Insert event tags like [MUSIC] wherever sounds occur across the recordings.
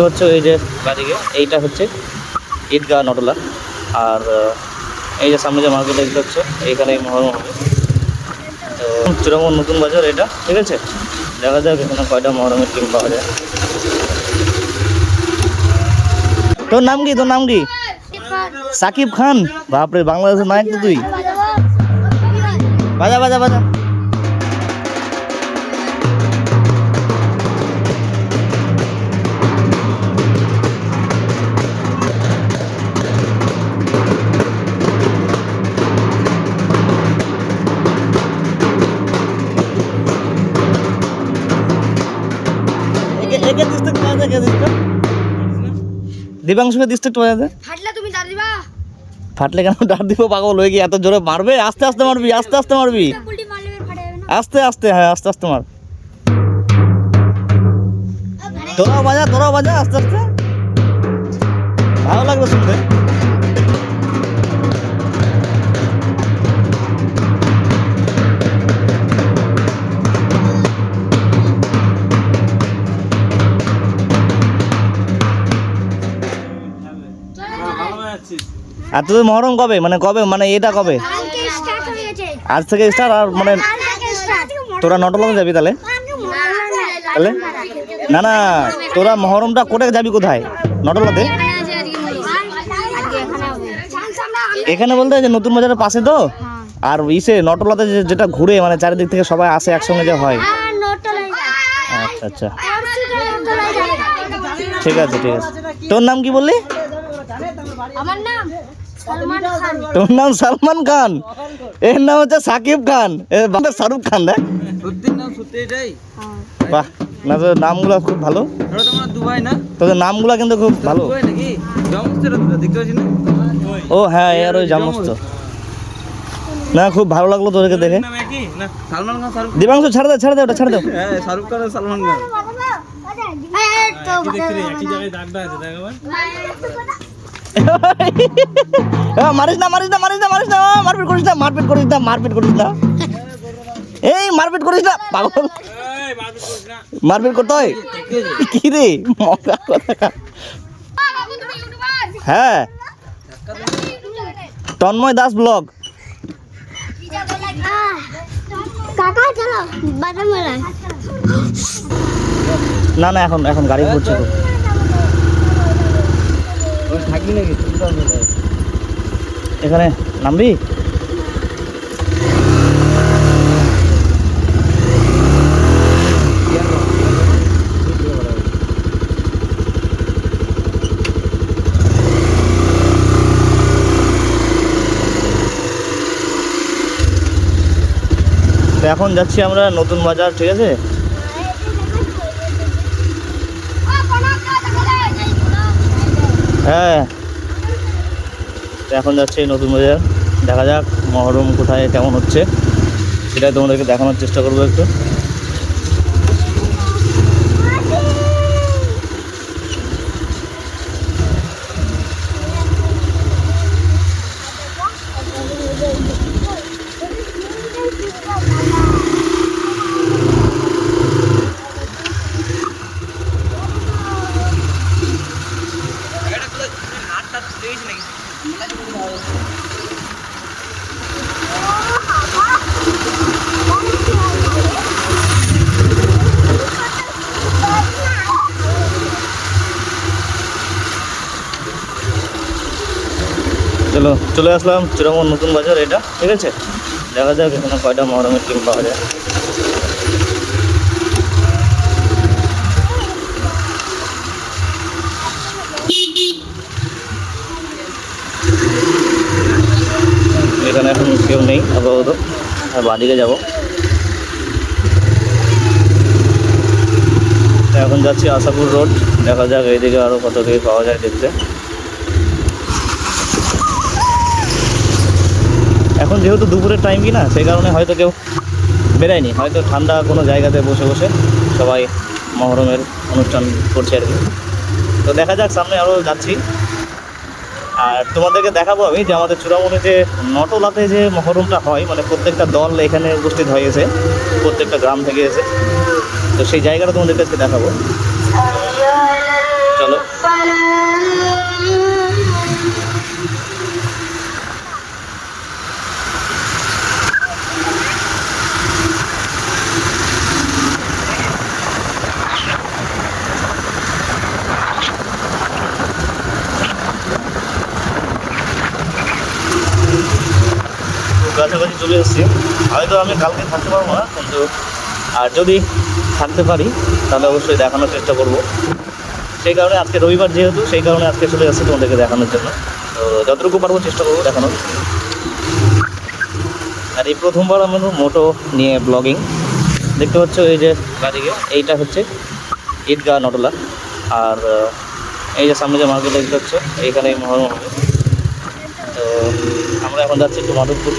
দেখতে পাচ্ছ এই যে বাদিকে, এইটা হচ্ছে ঈদগাহ নটলা। আর এই যে সামনে যে মার্কেট দেখতে পাচ্ছ, এইখানে মহরম তো চূড়ামন নতুন বাজার এটা, ঠিক আছে? দেখা যাক এখানে কয়টা মহরমের টিম পাওয়া যায়। তোর নাম কি? তোর নাম কি? সাকিব খান? বাপরে, বাংলাদেশের নায়ক তো তুই। বাজা বাজা বাজা। দিবাংশুকে ডিস্ট্রিক্ট বাজাতে। ফাটলে তুমি ডার দিবা। ফাটলে কেন ডার দিব? পাগল হয়ে গিয়ে এত জোরে মারবে? আস্তে আস্তে মারবি আস্তে আস্তে মারবি। যাবে আস্তে আস্তে হ্যাঁ আস্তে আস্তে মার। তোরাও বাজা তোরাও বাজা আস্তে আস্তে। ভালো লাগল শুনতে। আর তোদের মহরম কবে? মানে কবে? মানে এটা কবে? আজ থেকে স্টার্ট আর মানে তোরা নটলাতে যাবি তাহলে? তাহলে? না না তোরা মহরমটা করে যাবি কোথায়? নটলাতে এখানে বলতে যে নতুন বাজারের পাশে তো? আর ইসে নটলাতে যে- যেটা ঘুরে মানে চারিদিক থেকে সবাই আসে একসঙ্গে যে হয়। আচ্ছা আচ্ছা। ঠিক আছে ঠিক আছে। তোর নাম কি বললি? আমার নাম? তোর নাম সালমান খান এর নাম হচ্ছে সাকিব খান এর বাবা শাহরুখ খান দেখ বাহ না তোর নামগুলো খুব ভালো দুবাই না তোদের নামগুলো কিন্তু খুব ভালো ও হ্যাঁ এর ওই জামস্ত না খুব ভালো লাগল তোদেরকে দেখে নাম একই না সালমান খান শাহরুখ দিবাংশু ছাড় দে ছাড় দে ওটা ছাড় দে হ্যাঁ শাহরুখ খান সালমান খান [LAUGHS] মারিস না মারিস না মারিস না মারিস না মারপিট করিস না মারপিট করিস না মারপিট করিস না। এই মারপিট করিস না পাগল। মারপিট করতে হয়? কি রে মগা কথা হ্যাঁ। তন্ময় দাস ব্লগ। কাকা চলো বাদাম না না এখন এখন গাড়ি ঘুরছে তো থাকবি নাকি? এখানে নামবি? এখন যাচ্ছি আমরা নতুন বাজার ঠিক আছে? হ্যাঁ। এখন যাচ্ছে নতুন বাজার। দেখা যাক মহরম কোথায়, কেমন হচ্ছে। সেটাই তোমাদেরকে দেখানোর চেষ্টা করব একটু। চলো, চলে আসলাম। চিরমন নতুন বাজার, এটা। ঠিক আছে? দেখা যাক, এখানে কয়টা মহরমের টিম পাওয়া যায়। এখানে এখন কেউ নেই, আপাতত। আর বাদিকে যাব। এখন যাচ্ছি আশাপুর রোড। দেখা যাক, এইদিকে আরও কত কি পাওয়া যায় দেখতে। এখন যেহেতু দুপুরের টাইম কি না সেই কারণে হয়তো কেউ বেরায়নি। হয়তো ঠান্ডা কোনো জায়গাতে বসে বসে সবাই মহরমের অনুষ্ঠান করছে আর কি। তো দেখা যাক সামনে আরও যাচ্ছি। আর তোমাদেরকে দেখাবো আমি যে আমাদের চূড়ামণি যে নটলাতে যে মহরমটা হয় মানে প্রত্যেকটা দল এখানে উপস্থিত হয়েছে প্রত্যেকটা গ্রাম থেকে এসে। তো সেই জায়গাটা তোমাদের কাছে দেখাবো। চলো। কাছাকাছি চলে এসেছি। হয়তো আমি কালকে থাকতে পারব না, কিন্তু আর যদি থাকতে পারি, তাহলে অবশ্যই দেখানোর চেষ্টা করব। সেই কারণে আজকে রবিবার যেহেতু, সেই কারণে আজকে চলে এসেছি তোমাদেরকে দেখানোর জন্য। তো যতটুকু পারব চেষ্টা করব দেখানোর। আর এই প্রথমবার আমি মোটো নিয়ে ব্লগিং দেখতে পাচ্ছ এই যে বাদিকে এইটা হচ্ছে ঈদগাহ নটলা। আর এই যে সামনে যে মার্কেট দেখতে পাচ্ছ এইখানে মহরম হবে তো আমরা এখন যাচ্ছি একটু মাধবপুর।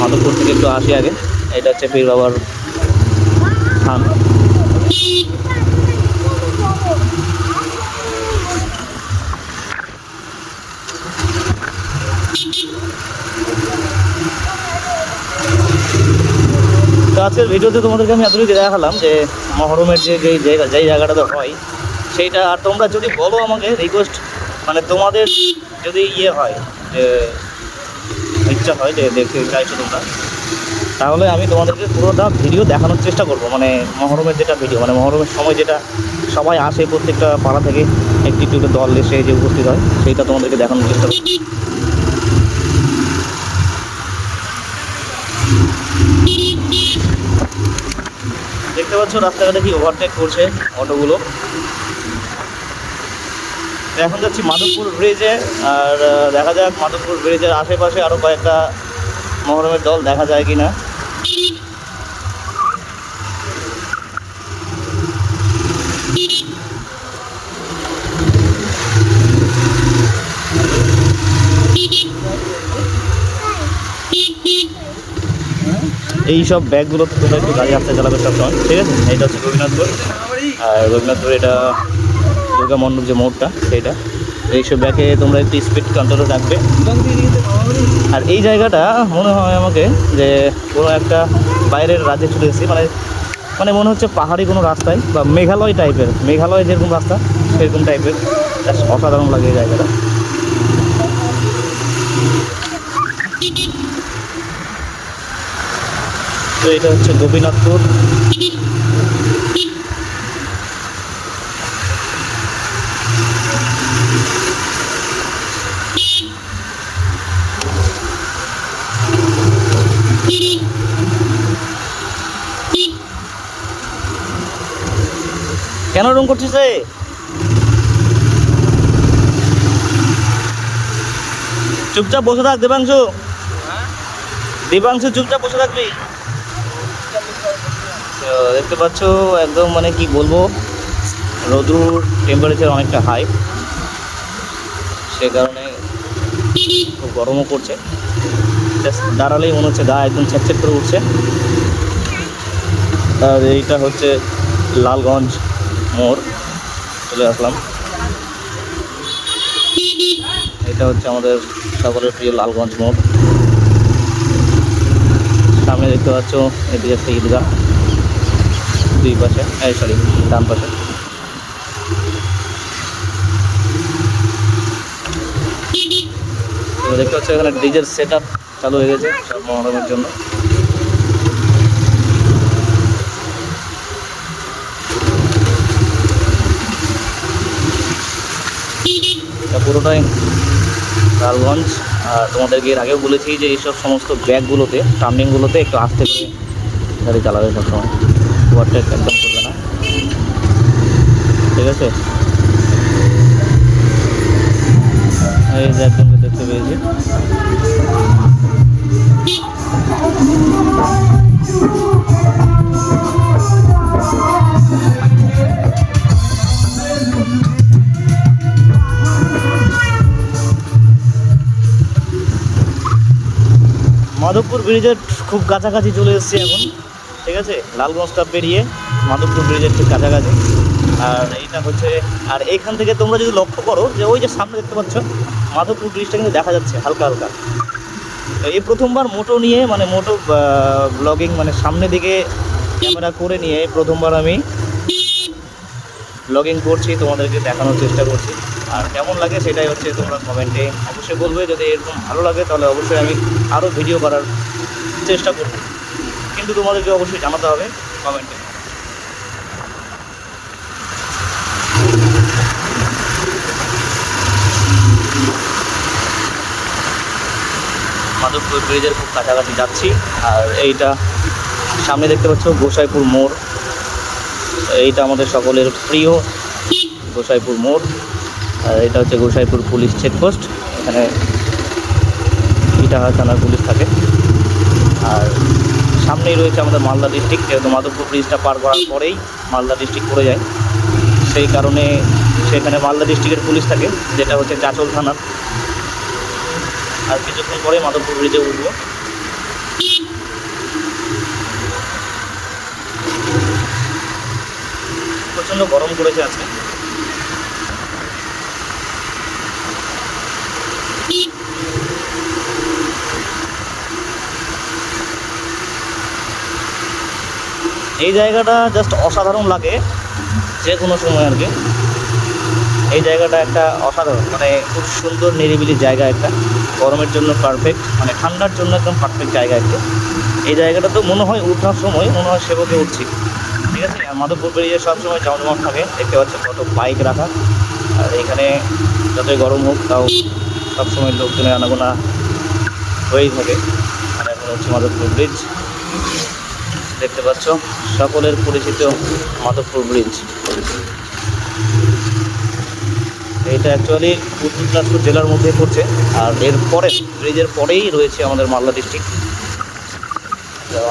মাধবপুর থেকে একটু আসি আগে। এটা হচ্ছে পীর বাবার থান। তো আজকের ভিডিওতে তোমাদেরকে আমি এতটুকু দেখালাম যে মহরমের যে যেই জায়গা যেই জায়গাটাতে হয়, সেইটা আর তোমরা যদি বলো আমাকে রিকোয়েস্ট মানে তোমাদের যদি ইয়ে হয় যে ইচ্ছা হয় যে দেখতে চাইছো তোমরা তাহলে আমি তোমাদেরকে পুরোটা ভিডিও দেখানোর চেষ্টা করব। মানে মহরমের যেটা ভিডিও মানে মহরমের সময় যেটা সবাই আসে প্রত্যেকটা পাড়া থেকে, একটি একটি দল এসে যে উপস্থিত হয়, সেইটা তোমাদেরকে দেখানোর চেষ্টা করব। দেখতে পাচ্ছ রাস্তাঘাটে কি ওভারটেক করছে অটোগুলো এখন যাচ্ছি মাধবপুর ব্রিজে আর দেখা যাক মাধবপুর ব্রিজের আশেপাশে আরও কয়েকটা মহরমের দল দেখা যায় কি না এই সব ব্যাগগুলো তোমরা একটু গাড়ি আসতে চালাবে সবসময়, ঠিক আছে? এটা হচ্ছে রবীন্দ্রনাথপুর। আর রবীন্দ্রনাথপুর, এটা দুর্গা মণ্ডপ যে মোড়টা, সেইটা। এইসব ব্যাগে তোমরা একটু স্পিড কন্ট্রোলে রাখবে। আর এই জায়গাটা মনে হয় আমাকে যে কোনো একটা বাইরের রাজ্যে চলে এসেছি। মানে মানে মনে হচ্ছে পাহাড়ি কোনো রাস্তায় বা মেঘালয় টাইপের মেঘালয় যেরকম রাস্তা, সেরকম টাইপের অসাধারণ লাগে এই জায়গাটা। তো এটা হচ্ছে গোপীনাথপুর। কেন রুম রে চুপচাপ বসে থাক, দেবাংশু। দেবাংশু, চুপচাপ বসে থাকবি। দেখতে পাচ্ছ, একদম মানে কি বলব, রোদ্রুর টেম্পারেচার অনেকটা হাই সে কারণে খুব গরমও করছে দাঁড়ালেই মনে হচ্ছে গা একদম ছেটছেট করে উঠছে। আর এইটা হচ্ছে লালগঞ্জ। মোড়, চলে আসলাম। এটা হচ্ছে আমাদের সকলের প্রিয় লালগঞ্জ মোড়। সামনে দেখতে পাচ্ছ, এদিকে একটা ঈদগাহ। দুই পাশে, এই সরি ডান পাশে। দেখতে পাচ্ছ, এখানে ডিজের সেট চালু হয়ে গেছে সব মহরমের জন্য। এটা পুরোটাই লালগঞ্জ। আর তোমাদেরকে এর আগেও বলেছি যে এইসব সমস্ত ব্যাগগুলোতে, টার্নিংগুলোতে একটু আস্তে করে গাড়ি চালাবে সবসময়। ওভারটেক একদম করবে না। ঠিক আছে? এই যে একজনকে দেখতে পেয়েছি। মাধবপুর ব্রিজের খুব কাছাকাছি চলে এসেছি এখন, ঠিক আছে? লালগঞ্জটা পেরিয়ে মাধবপুর ব্রিজের ঠিক কাছাকাছি। আর এইটা হচ্ছে, আর এইখান থেকে তোমরা যদি লক্ষ্য করো, যে ওই যে সামনে দেখতে পাচ্ছ, মাধবপুর ব্রিজটা কিন্তু দেখা যাচ্ছে হালকা হালকা। এই প্রথমবার মোটো নিয়ে মানে মোটো ব্লগিং মানে সামনে দিকে ক্যামেরা করে নিয়ে প্রথমবার আমি ব্লগিং করছি, তোমাদেরকে দেখানোর চেষ্টা করছি। আর কেমন লাগে সেটাই হচ্ছে তোমরা কমেন্টে অবশ্যই বলবে। যদি এরকম ভালো লাগে, তাহলে অবশ্যই আমি আরও ভিডিও করার চেষ্টা করব। কিন্তু তোমাদেরকে অবশ্যই জানাতে হবে কমেন্টে মাধবপুর ব্রিজের খুব কাছাকাছি যাচ্ছি, আর এইটা সামনে দেখতে পাচ্ছ গোসাইপুর মোড়। এইটা আমাদের সকলের প্রিয় গোসাইপুর মোড়। আর এটা হচ্ছে গোসাইপুর পুলিশ চেকপোস্ট এখানে ইটাহার থানার পুলিশ থাকে। আর সামনেই রয়েছে আমাদের মালদা ডিস্ট্রিক্ট যেহেতু মাধবপুর ব্রিজটা পার করার পরেই মালদা ডিস্ট্রিক্ট পড়ে যায়। সেই কারণে সেখানে মালদা ডিস্ট্রিক্টের পুলিশ থাকে, যেটা হচ্ছে চাচল থানার। আর কিছুক্ষণ পরে মাধবপুর ব্রিজে উঠবো। প্রচণ্ড গরম করেছে আজকে। এই জায়গাটা জাস্ট অসাধারণ লাগে যে কোনো সময় আর কি। এই জায়গাটা একটা অসাধারণ মানে খুব সুন্দর নিরিবিলি জায়গা একটা, গরমের জন্য পারফেক্ট মানে ঠান্ডার জন্য একদম পারফেক্ট জায়গা একটা। এই জায়গাটা তো মনে হয় উঠার সময়, মনে হয় সেবকে উঠছি। ঠিক আছে? আর মাধবপুর বেরিয়ে সবসময় জমজমাট থাকে, দেখতে পাচ্ছেন কত বাইক রাখা। আর এখানে যতই গরম হোক, তাও সবসময় লোকজনের আনাগোনা হয়েই থাকে। আর এখন হচ্ছে মাধবপুর ব্রিজ। দেখতে পাচ্ছ, সকলের পরিচিত মাধবপুর ব্রিজ। এটা অ্যাকচুয়ালি উত্তর দিনাজপুর জেলার মধ্যে পড়ছে। আর এর পরে, ব্রিজের পরেই রয়েছে আমাদের মালদা ডিস্ট্রিক্ট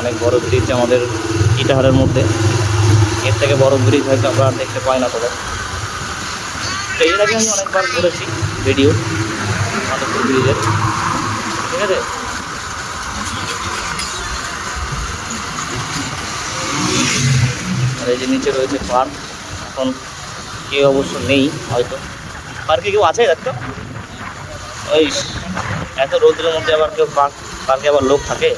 অনেক বড় ব্রিজ আমাদের ইটাহারের মধ্যে। এর থেকে বড় ব্রিজ হয়তো আমরা দেখতে পাই না তবে। এর আগে আমি অনেকবার করেছি ভিডিও ঠিক আছে? আর এই যে নিচে রয়েছে পার্ক, এখন কেউ অবশ্য নেই, হয়তো। পার্কে কেউ আছে দেখতো ওই এত রোদ্রের মধ্যে আবার কেউ পার্ক, পার্কে আবার লোক থাকে?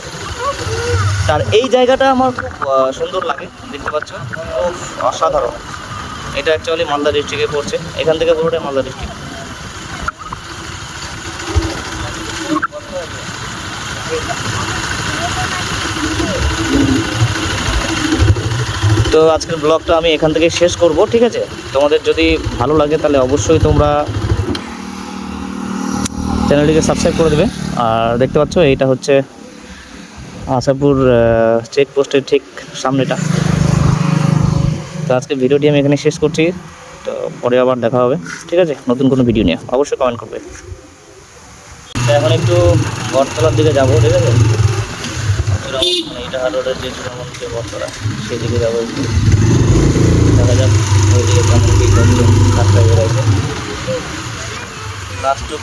তার এই জায়গাটা আমার খুব সুন্দর লাগে, দেখতে পাচ্ছ? খুব অসাধারণ। এটা অ্যাকচুয়ালি মালদা ডিস্ট্রিক্টে পড়ছে। এখান থেকে পুরোটাই মালদা ডিস্ট্রিক্ট তো আজকের ব্লগটা আমি এখান থেকে শেষ করব, ঠিক আছে? তোমাদের যদি ভালো লাগে তাহলে অবশ্যই তোমরা চ্যানেলটিকে সাবস্ক্রাইব করে দেবে। আর দেখতে পাচ্ছ, এইটা হচ্ছে আশাপুর চেকপোস্টের ঠিক সামনেটা। তো আজকে ভিডিওটি আমি এখানে শেষ করছি। তো পরে আবার দেখা হবে, ঠিক আছে? নতুন কোনো ভিডিও নিয়ে। অবশ্যই কমেন্ট করবে। এখন একটু বটতলার দিকে যাব, ঠিক আছে? যে বটতলা, সেদিকে যাব একটু। দেখা যাক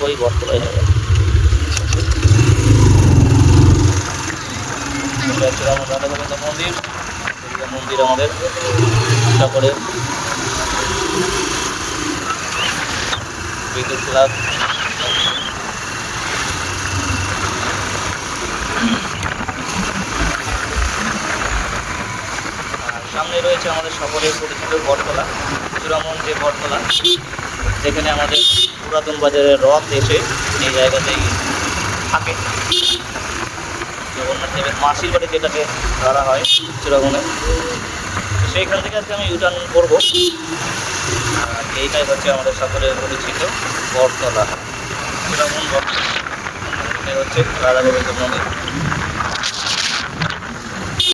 ওই বটতলায় মন্দির। মন্দির আমাদের বিদ্যুৎ ক্লাব। সামনে রয়েছে আমাদের সকলের পরিচিত বটতলা, চূড়ামন যে বটতলা, যেখানে আমাদের পুরাতন বাজারের রথ এসে এই জায়গাতেই থাকে। জগন্নাথ দেবের মাসির বাড়ি যেটাকে ধরা হয় চূড়ামনে। সেইখান থেকে আজকে আমি ইউটার্ন করব। এইটাই হচ্ছে আমাদের সকলের পরিচিত বটতলা। চূড়ামন বটতলা হচ্ছে রাধা গোবিন্দ মন্দির।